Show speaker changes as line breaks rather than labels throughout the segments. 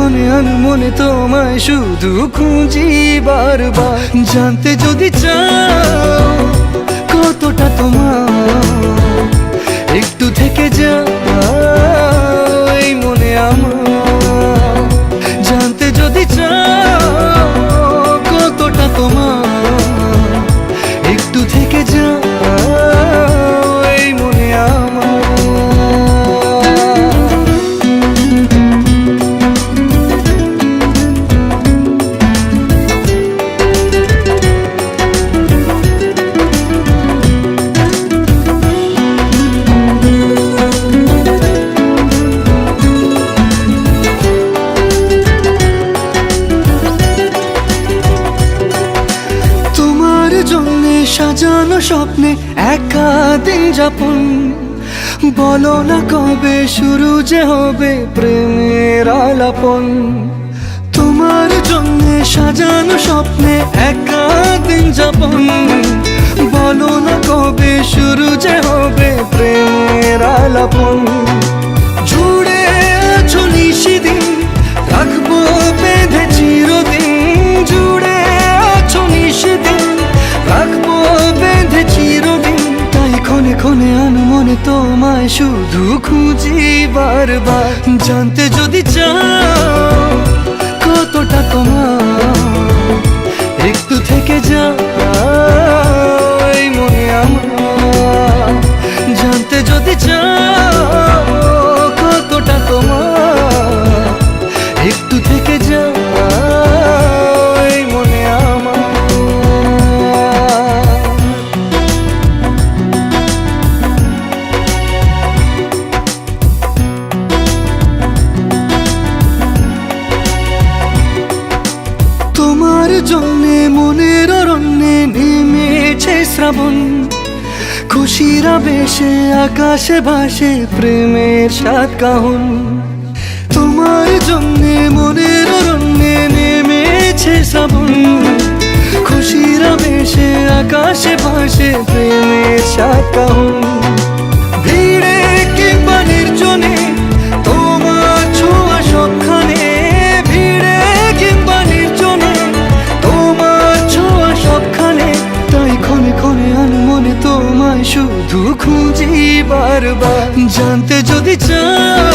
ক্ষণে আমি মনে তোমায় শুধু খুঁজি বারবার। জানতে যদি চাও কতটা তোমার, একটু থেকে যাই মনে আমার স্বপ্নে একা দিন যাপন। বলো না কবে শুরু যে হবে প্রেমের আলাপন। তোমার জন্য সাজানো স্বপ্নে একা দিন যাপন। বলো না কবে শুরু যে হবে প্রেমের আলাপন। জুড়ে আছো নিশিদিন ক্ষণে আনমনে তোমায় শুধু খুঁজি বারবার। জানতে যদি চাও কতটা তোমার, একটু থেকে যা মনে আমার শ্রাবণ খুশিরা বেশে আকাশে ভাসে, প্রেমের সাত কাহন। তোমার জন্যে, মনের অরণ্যে নেমেছে শ্রাবণ। খুশিরা বেশে আকাশে ভাসে, প্রেমের সাত কাহন। ভিড়ে বারবার। জানতে যদি চাও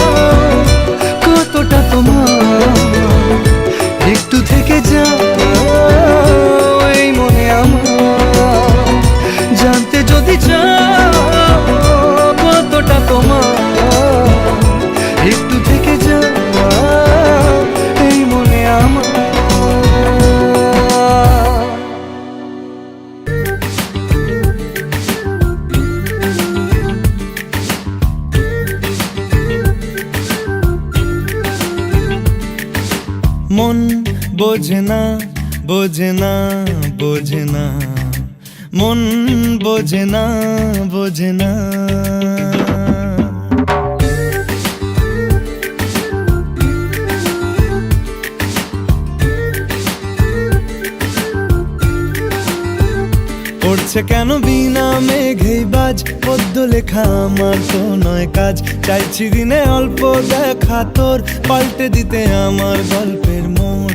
পড়ছে কেন বিনা মেঘেই বাজ? পদ্য লেখা আমার তো নয় কাজ। চাইছি দিনে অল্প দেখা তোর, পাল্টে দিতে আমার গল্পের মোড়।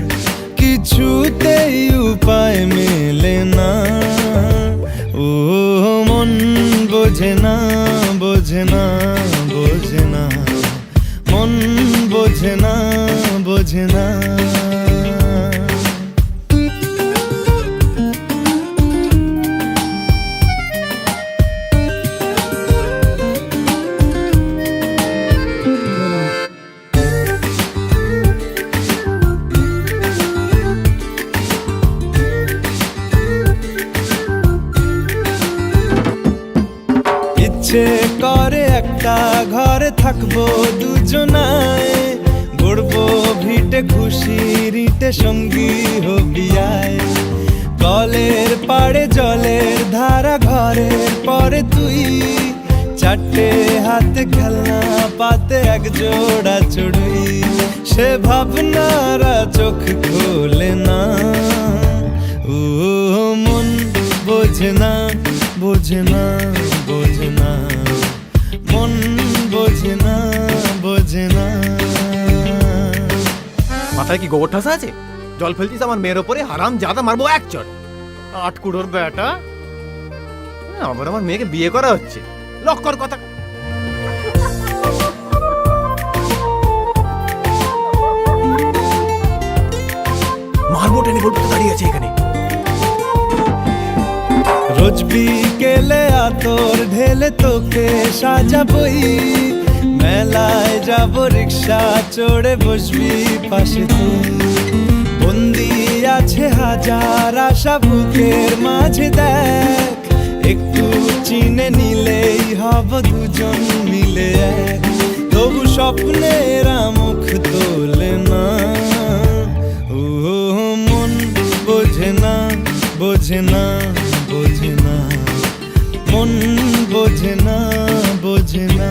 কিছুতেই উপায় মেলে না। ও, মন বোঝে না বোঝে না বোঝে না। মন বোঝে না বোঝে না। থাকব দুজনায়, গড়বো ভিটে খুশি, রিটে সঙ্গী হবিয়ায় কলের পাড়ে জলের ধারা, ঘরের পরে তুই। চারটে হাতে খেলনা, পাতে এক জোড়া চড়ুই। সে ভাবনারা চোখ খোলে না। ও, মন বোঝে না বোঝে না বোঝে না। মন বোঝে না বোঝে না
মাথায় কি গোবর ঠাসা আছে? জল ফেলছিস আমার মেয়ের ওপরে হারাম জাদা মারবো এক চট। আট কুড়োর বেটা। হ্যাঁ, আবার আমার মেয়েকে বিয়ে করা হচ্ছে। লক্কর কথা। মারবো টেনে বলব দাঁড়িয়ে আছে এখানে।
রোজ বিকেলে আতর ঢেলে তোকে সাজাবই। মেলায় যাব, রিক্সা চড়ে বসবি পাশে বন্দি আছে হাজার আশা বুকের মাঝে দেখ। একটু চিনে নিলেই হব দুজন মিলে তবু স্বপ্নের মুখ তোলে না। ও মন বোঝে না বোঝে না বোঝে না। মন বোঝে না বোঝে না।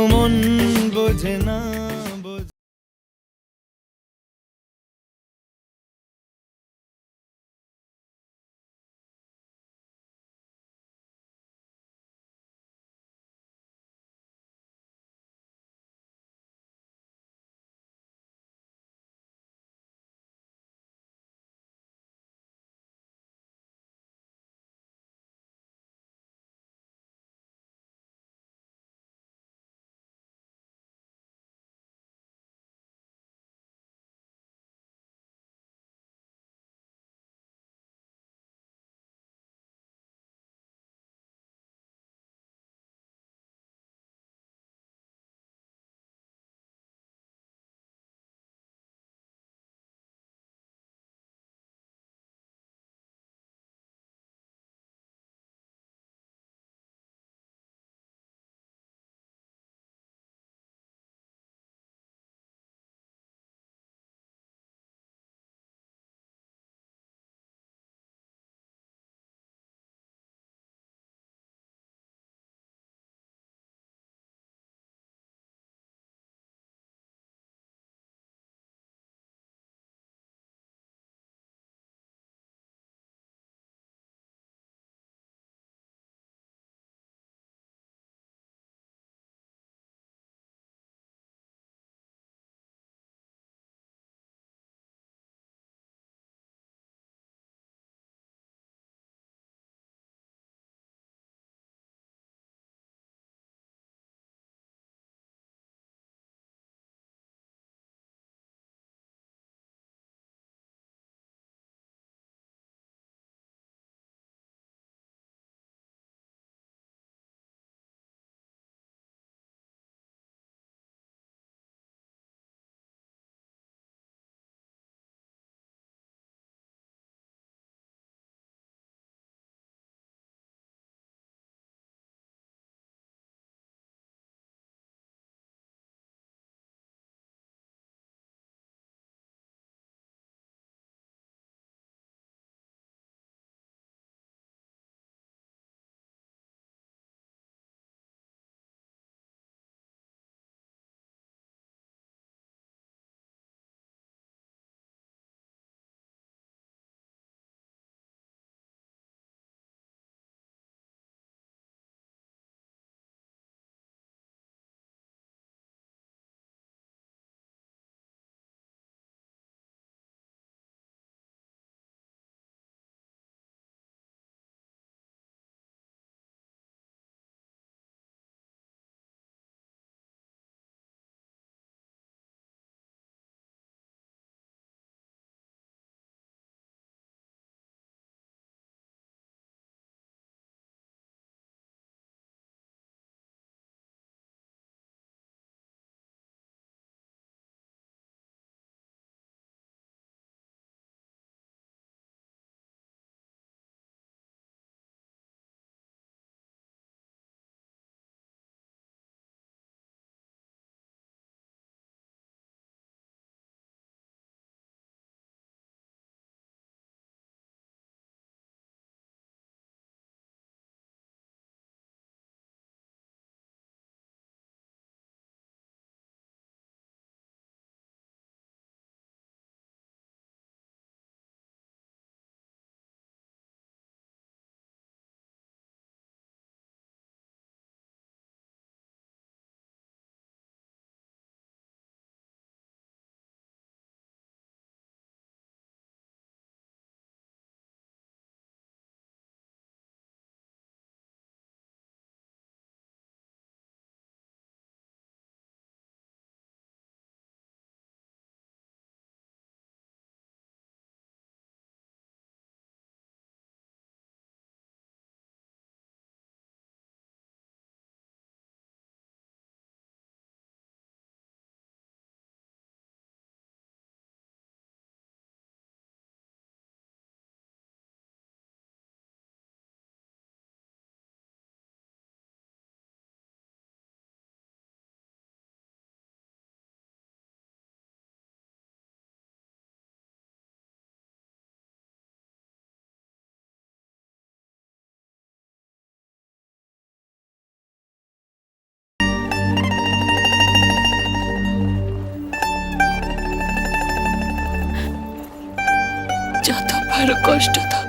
আরও কষ্ট দাও।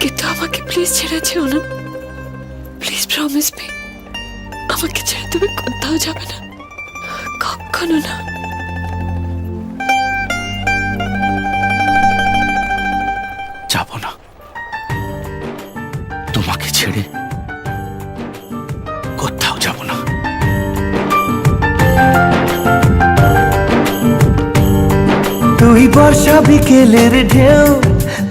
কিন্তু আমাকে প্লিজ ছেড়ে যেও না। প্লিজ প্রমিস মি আমাকে ছেড়ে তুমি কোথাও যাবে না। কখনো না।
যাব না। তোমাকে ছেড়ে কোথাও যাব না। তুই বর্ষা বিকেলের ঢেউ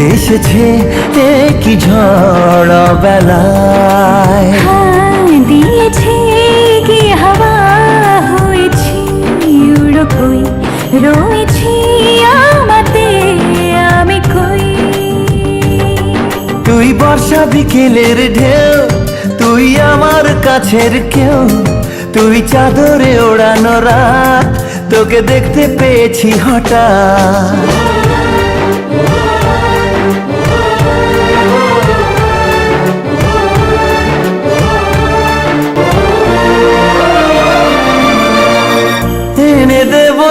এসেছে কি ঝড় বেলায়।
দিয়েছে কি হাওয়া হয়েছি উড়ো কই রয়েছি আমাতে আমি কই?
তুই বর্ষা বিকেলের ঢেউ তুই আমার কাছের কেউ তুই চাদরে ওড়ানো রাত তোকে দেখতে পেয়েছি হঠাৎ।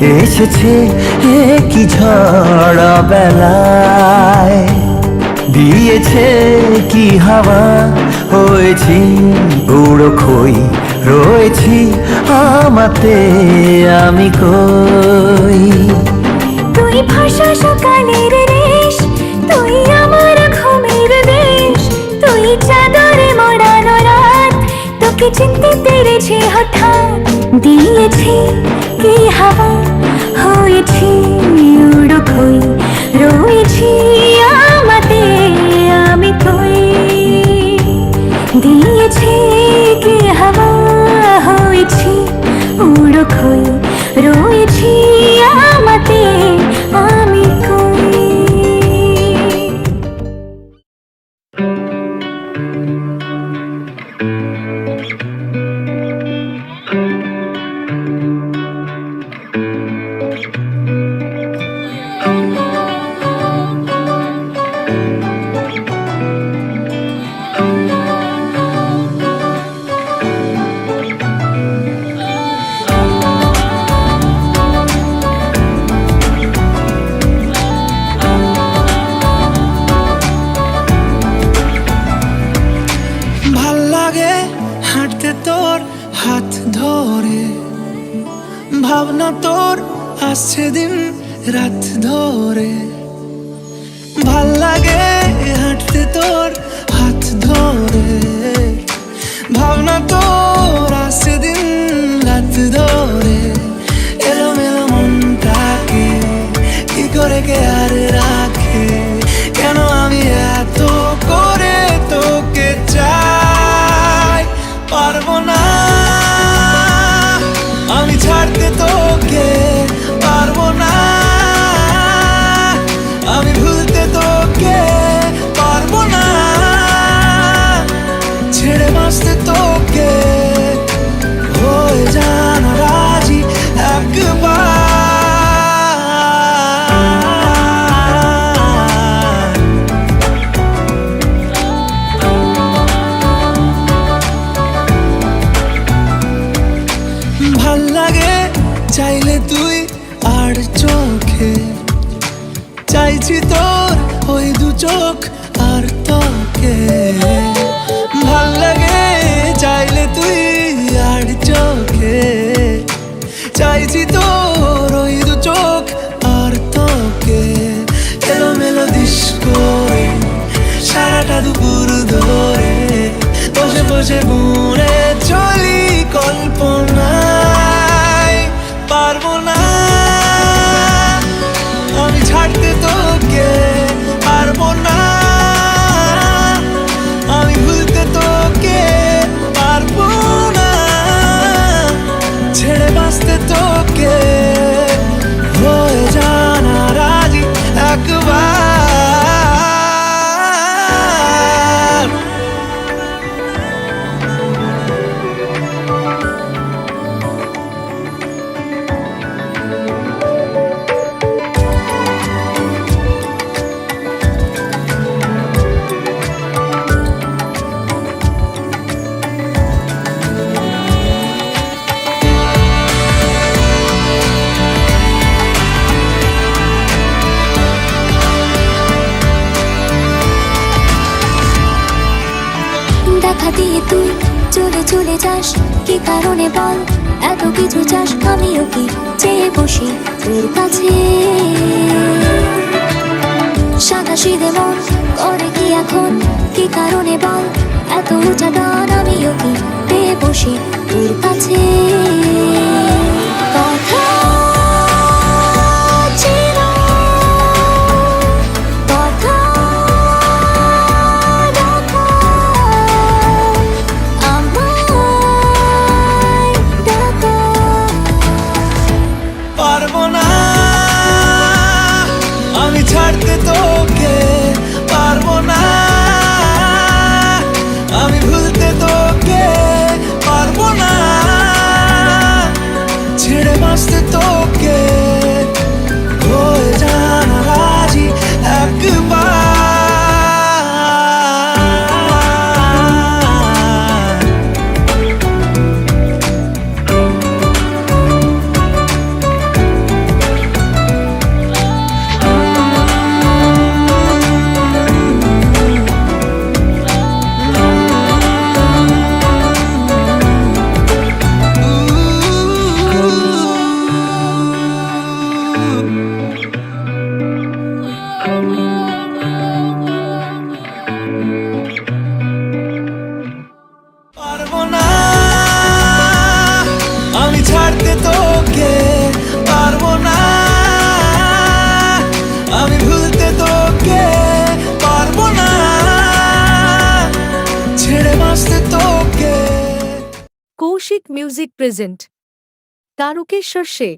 এসেছে কি ঝড় বেলায়। দিয়েছে কি হাওয়া? হয়েছি বুড়ো খই, রয়েছি আমাতে আমি কই?
তুই ভাষা সকালের তোকে চিনতে পেরেছি হঠাৎ। দিয়েছি কি হাওয়া হয়েছি উড়ো খই রয়েছি।
দিয়ে তুই চলে চলে যাস। কি কারণে বল? এত কিছু চাস, আমিও কি চেয়ে বসি তোর কাছে? সাদা সিদে মন করে কি এখন? কি কারণে বল? এত উঁচা গান আমিও কি পেয়ে বসি তোর কাছে?
প্রেজেন্ট। তারকেশ্বর সে